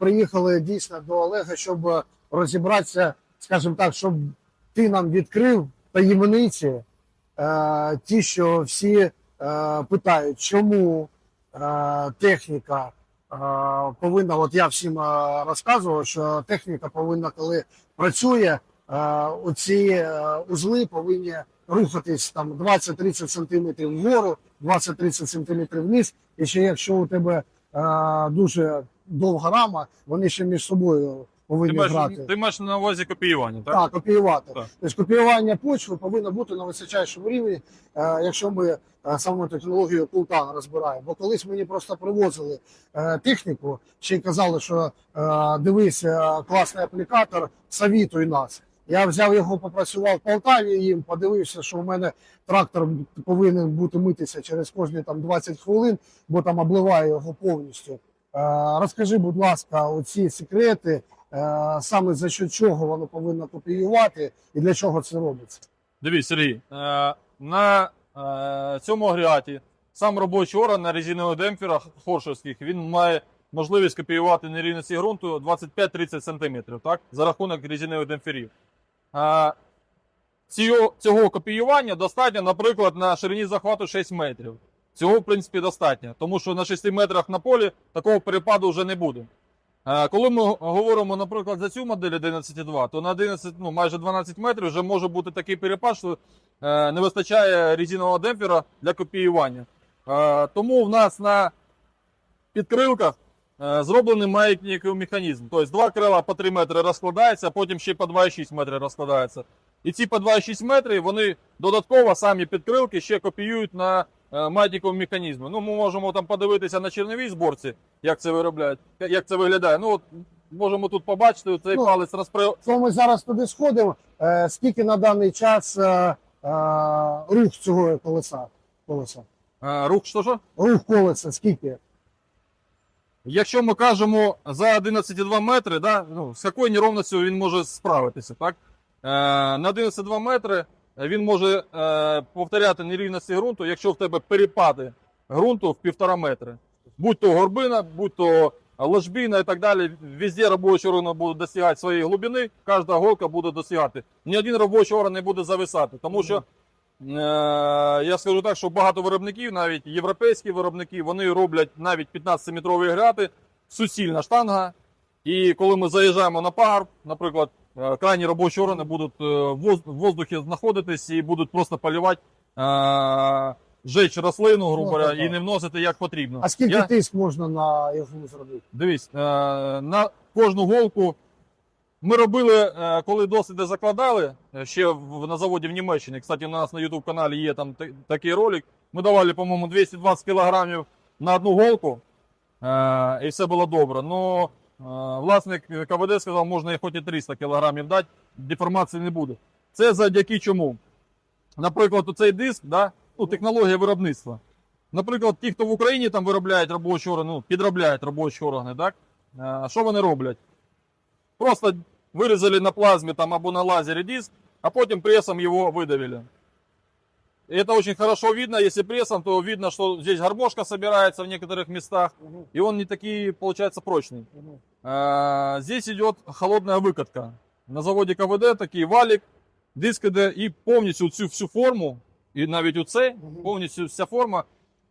приїхали дійсно до Олега, щоб розібратися, скажімо так, щоб ти нам відкрив таємниці, е, ті, що всі е, питають, чому е, техніка е, повинна, от я всім е, розказував, що техніка повинна, коли працює, е, оці е, узли повинні рухатись там 20-30 сантиметрів вгору, 20-30 сантиметрів вниз. І ще якщо у тебе дуже довга рама, вони ще між собою Ти повинні маєш, грати. ти маєш на увазі копіювання, так? Так, копіювати. Так. Тобто копіювання почви повинно бути на височайшому рівні, е, якщо ми е, саме технологію Култан розбираємо. Бо колись мені просто привозили е, техніку, ще й казали, що е, дивись, е, класний аплікатор, совітуй нас. Я взяв його, попрацював в Полтаві їм, подивився, що в мене трактор повинен бути митися через кожні там 20 хвилин, бо там обливає його повністю. Е, Розкажи, будь ласка, оці секрети, е, саме за що чого воно повинно копіювати і для чого це робиться. Дивись, Сергій, е, на цьому агрегаті сам робочий орган на резинових демпферах форшевських він має можливість копіювати нерівності ґрунту 25-30 см, так? За рахунок резинових демпферів. Цього, копіювання достатньо, наприклад, на ширині захвату 6 метрів. Цього, в принципі, достатньо, тому що на 6 метрах на полі такого перепаду вже не буде. Коли ми говоримо, наприклад, за цю модель 11.2, то на 11, ну, майже 12 метрів вже може бути такий перепад, що е, не вистачає резинового демпфера для копіювання. Тому в нас на підкрилках зроблений маятниковий механізм. Тобто два крила по 3 метри розкладаються, а потім ще по 2,6 метри розкладаються. І ці по 2,6 метри вони додатково самі підкрилки ще копіюють на е, маятниковому механізмі. Ну, ми можемо там подивитися на черновій зборці, як це виробляють, як це виглядає. Ну, от можемо тут побачити цей Ну, палець розпри... То ми зараз туди сходимо. Е, Скільки на даний час е, е, рух цього колеса? колеса? е, рух. Що що? Рух колеса, скільки? Якщо ми кажемо за 11,2 метри, да, ну, з якою неровністю він може справитися, так? Е, на 11,2 метри він може е, повторяти нерівності ґрунту, якщо в тебе перепади ґрунту в півтора метри. Будь то горбина, будь то ложбина і так далі. Везде робочий орган буде досягати своєї глибини, кожна голка буде досягати. Ні один робочий орган не буде зависати, тому що. Е, я скажу так, що багато виробників, навіть європейські виробники, вони роблять навіть 15-метрові грати, суцільна штанга. І коли ми заїжджаємо на пагорб, наприклад, е, крайні робочі органи будуть е, в воздухі знаходитись і будуть просто полювати, жечь рослину, грубо Ну, говоря, так. і не вносити як потрібно. А скільки Я- тиск можна на його зробити? Дивись, на кожну голку ми робили, е, коли досліди закладали е, ще на заводі в Німеччині. Кстати, у нас на YouTube каналі є там такий ролик. Ми давали, по-моєму, 220 кілограмів на одну голку, е, і все було добре. Ну, е, власник КВД сказав, можна хоч і 300 кілограмів дати, деформації не буде. Це завдяки чому? Наприклад, цей диск, да, ну, технологія виробництва. Наприклад, ті, хто в Україні там виробляють робочі органи, ну, підробляють робочі органи, так? Що вони роблять? Просто вирізали на плазмі там, або на лазері диск, а потім пресом його видавили. И это очень хорошо видно, если прессом, то видно, что здесь гармошка собирается в некоторых местах, и он не такие, получается, прочный. Э, Здесь идет холодная выкатка. На заводі КВД такий валік, диск іде і повністю цю всю форму, і навіть у цей, Мгм. повністю вся форма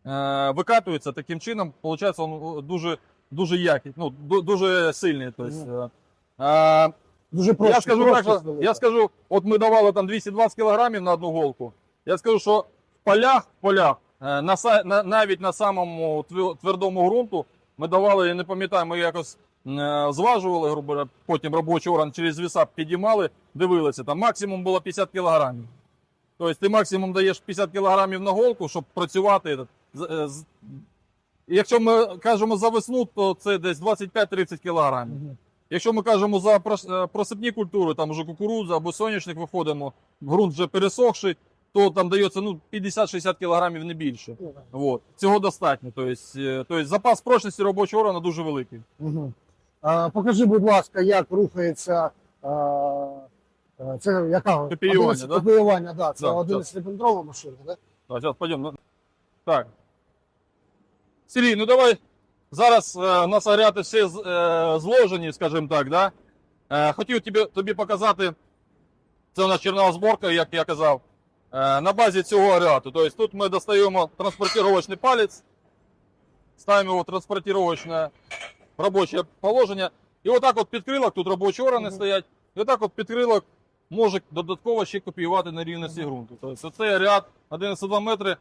е, викатується таким чином, виходить, він дуже, дуже який, ну, ду- дуже сильний. Тобто, е, Дуже просто. я скажу так, я скажу, от ми давали там 220 кілограмів на одну голку. Я скажу, що в полях, в полях, е, на, на, навіть на самому твердому ґрунту ми давали, я не пам'ятаю, ми якось е, зважували, грубо потім робочий орган через віса підіймали, дивилися, там максимум було 50 кілограмів. Тобто ти максимум даєш 50 кілограмів на голку, щоб працювати. Е, Якщо ми кажемо за весну, то це десь 25-30 кілограмів. Якщо ми кажемо за е, просипні культури, там вже кукурудза або соняшник виходимо, ґрунт вже пересохший, то там дається ну, 50-60 кілограмів не більше. От. Цього достатньо. Тобто, тобто запас прочності робочого органу дуже великий. Угу. А, покажи, будь ласка, як рухається. А, це яка? Копіювання, 11 да? Копіювання, да. Це Да, 11-метрова машина, да? Так, зараз пойдемо. Так. Сергій, ну давай зараз е, нас агрегати всі е, зложені, скажімо так, да? Е, хотів тобі, тобі показати, це у нас чернова зборка, як я казав, е, на базі цього агрегату. Тобто тут ми достаємо транспортировочний палець, ставимо його в транспортировочне робоче положення. І отак от підкрилок, тут робочі органи Мгм. стоять, і отак от підкрилок може додатково ще копіювати на рівності ґрунту. Тобто цей ряд 11,2 метри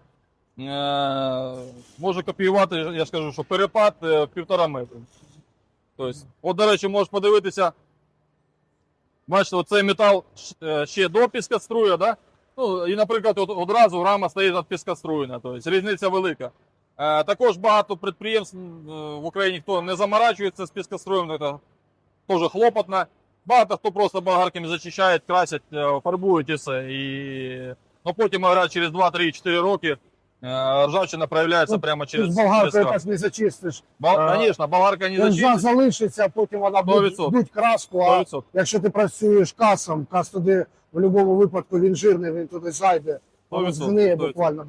може копіювати, я ж кажу, що перепад е, в півтора метри. Тобто, от, до речі, можеш подивитися. Бачите, оцей метал е, ще до піскоструя, да? Ну, і, наприклад, от, одразу рама стоїть над піскоструєна, тобто різниця велика. Е, також багато підприємств е, в Україні, хто не заморачується з піскоструєм, це теж хлопотно. Багато хто просто болгарками зачищають, красять, е, фарбують і все. І... Ну, потім говорять, через 2-3-4 роки е, ржавчина проявляється Ну, прямо через з болгаркою так не зачистиш. Бол... Е, Звісно, болгарка не Він зачистить. залишиться, а потім вона буде 100%. бить краску, а 100%. якщо ти працюєш касом, кас туди в будь-якому випадку він жирний, він туди зайде. Воно 100%, згниє буквально.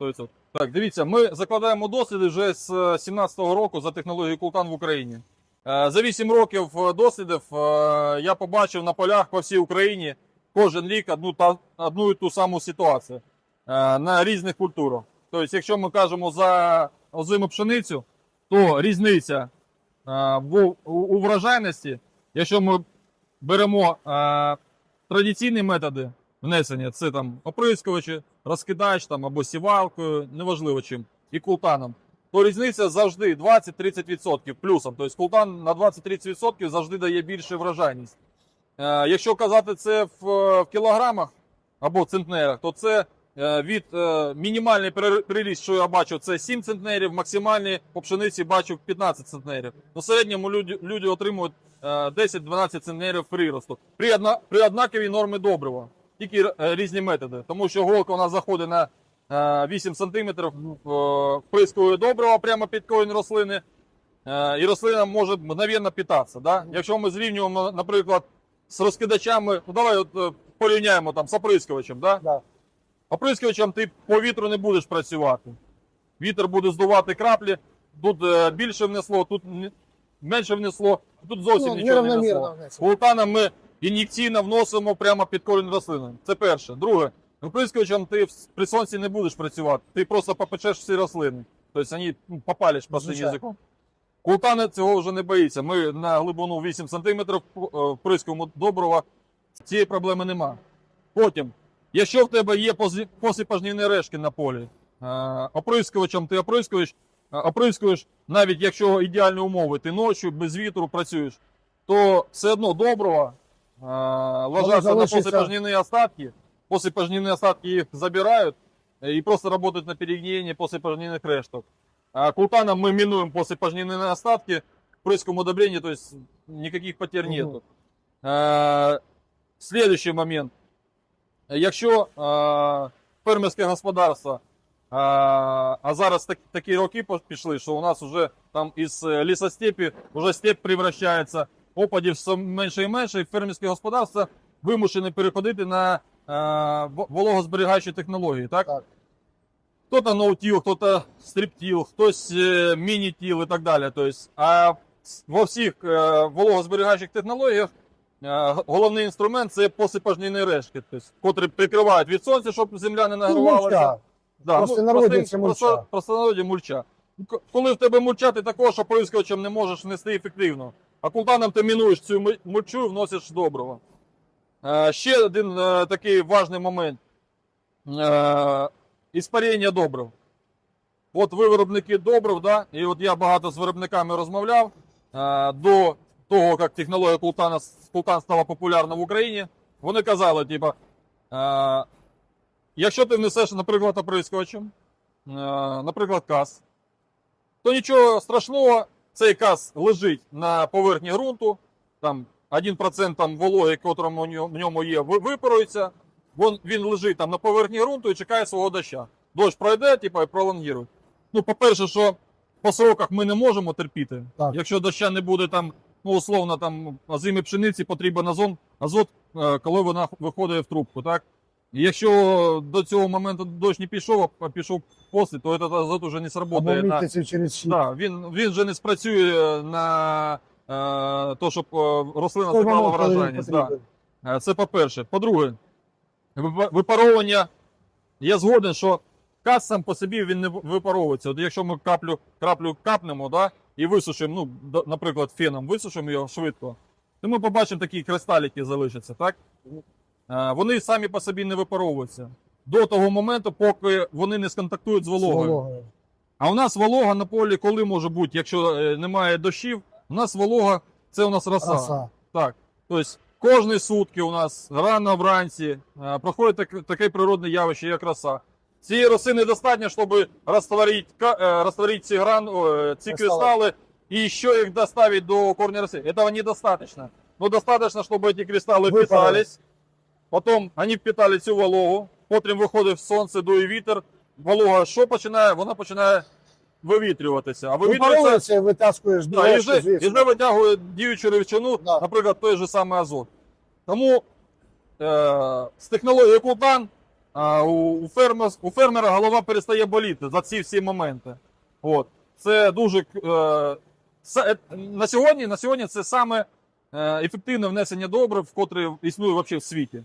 100%. Так, дивіться, ми закладаємо досліди вже з 17-го року за технологією Кулкан в Україні. Е, За 8 років е, дослідів е, я побачив на полях по всій Україні кожен рік одну, та, одну і ту саму ситуацію е, на різних культурах. Тобто, якщо ми кажемо за озиму пшеницю, то різниця е, у, врожайності, якщо ми беремо е, традиційні методи внесення, це там оприскувачі, розкидач там або сівалкою, неважливо чим, і култаном, то різниця завжди 20-30% плюсом. Тобто култан на 20-30% завжди дає більше врожайність. Е, якщо казати це в, е, кілограмах або центнерах, то це е, від е, мінімальний приріст, що я бачу, це 7 центнерів, максимальний по пшениці бачу 15 центнерів. Ну, в середньому люди, люди отримують е, 10-12 центнерів приросту при, одна, при однаковій нормі добрива. Тільки е, різні методи. Тому що голка у нас заходить на е, 8 см, вприскує добрива прямо під корінь рослини. Е, і рослина може мгновенно питатися. Да? Якщо ми зрівнюємо, наприклад, з розкидачами, ну давай от, е, порівняємо там з оприскувачем. Да? Да. Оприскувачем ти по вітру не будеш працювати. Вітер буде здувати краплі, тут е, більше внесло, тут менше внесло, тут зовсім Ну, нічого не внесло. внесло. Ми ін'єкційно вносимо прямо під корінь рослини. Це перше. Друге, оприскувачем ти при сонці не будеш працювати, ти просто попечеш всі рослини. Тобто вони ну, попалиш Звичайно. язиком. Култани цього вже не боїться. Ми на глибину 8 см вприскуємо доброго, цієї проблеми нема. Потім, якщо в тебе є позі- посипажнівні решки на полі, е, оприскувачем ти оприскуєш, е, оприскуєш, навіть якщо ідеальні умови, ти ночі без вітру працюєш, то все одно доброго е, ложаться на залишиться. посипажнівні остатки, посипажнівні остатки їх забирають е, і просто працюють на перегниєнні посипажнівних решток. А култаном мы минуем после пожнивные остатки, прыском удобрения, то есть никаких потерь Мгм. нету. Е, Следующий момент. Якщо е, фермерське господарство, е, а зараз так, такі роки пішли, що у нас вже там із е, лісостепі вже степ превращається, опадів все менше і менше, і фермерське господарство вимушені переходити на вологозберігаючі технології. Так? Так. Хто-то ноутіл, хто-то стріптіл, хтось мінітіл і так далі. Тобто, а во всіх вологозберігаючих технологіях головний інструмент це посипажнійні решки, тобто, котрі прикривають від сонця, щоб земля не нагрівалася. Да, Просто ну. Просто, простонароді мульча. Коли в тебе мульча, ти також оприскувачем не можеш нести ефективно. А култаном ти мінуєш цю мульчу і вносиш доброго. Е, ще один е, такий важний момент. Е, іспарення добрив. От ви виробники добрив, да? і от я багато з виробниками розмовляв е, до того, як технологія култана, култан стала популярна в Україні. Вони казали, типа, е, якщо ти внесеш, наприклад, оприскувачем, е, наприклад, каз, то нічого страшного, цей каз лежить на поверхні ґрунту, там 1% там вологи, котрому в ньому- є, ви- випарується, він, він лежить там на поверхні ґрунту і чекає свого доща. Дощ пройде, типа, і пролонгірує. Ну, по-перше, що по сроках ми не можемо терпіти. Так. Якщо доща не буде там, ну, условно, там озимій пшениці потрібен азон, азот, е, коли вона виходить в трубку, так? І якщо до цього моменту дощ не пішов, а пішов після, то этот азот уже не сработає. На... через. Да, він, він вже не спрацює на е, то, щоб е, рослина В той збирала момент, коли він врожайність. Да. Е, Це по-перше. По-друге, випа- випаровування. Я згоден, що кас сам по собі він не випаровується. От якщо ми каплю, краплю капнемо да, і висушимо, ну, наприклад, феном висушимо його швидко, то ми побачимо такі кристаліки залишаться, так? Е, Вони самі по собі не випаровуються. До того моменту, поки вони не сконтактують з вологою. А у нас волога на полі коли може бути, якщо е, немає дощів, у нас волога це у нас роса. Роса. Так. Тобто кожні сутки у нас рано вранці е, проходить таке природне явище, як роса. Цієї роси недостатньо, щоб розтворити, ка- е, розтворити ці, гран, о, ці Кристалли. кристалли і ще їх доставить до корня роси. Этого недостаточно. Но достаточно, чтобы эти кристаллы Выпали. впитались. Потім вони впитали цю вологу. Потім виходить сонце, дує вітер. Волога що починає? Вона починає вивітрюватися. А вивітрюється Випаровується і витаскуєш Да, і дорожче вже, і звідси. вже витягує діючу речовину, Да. наприклад, той же самий азот. Тому е, з технологією Култан е, у, фермера, у фермера голова перестає боліти за ці всі моменти. От. Це дуже е, е, на, сьогодні, на сьогодні це саме е, ефективне внесення добрив, котре існує взагалі в світі.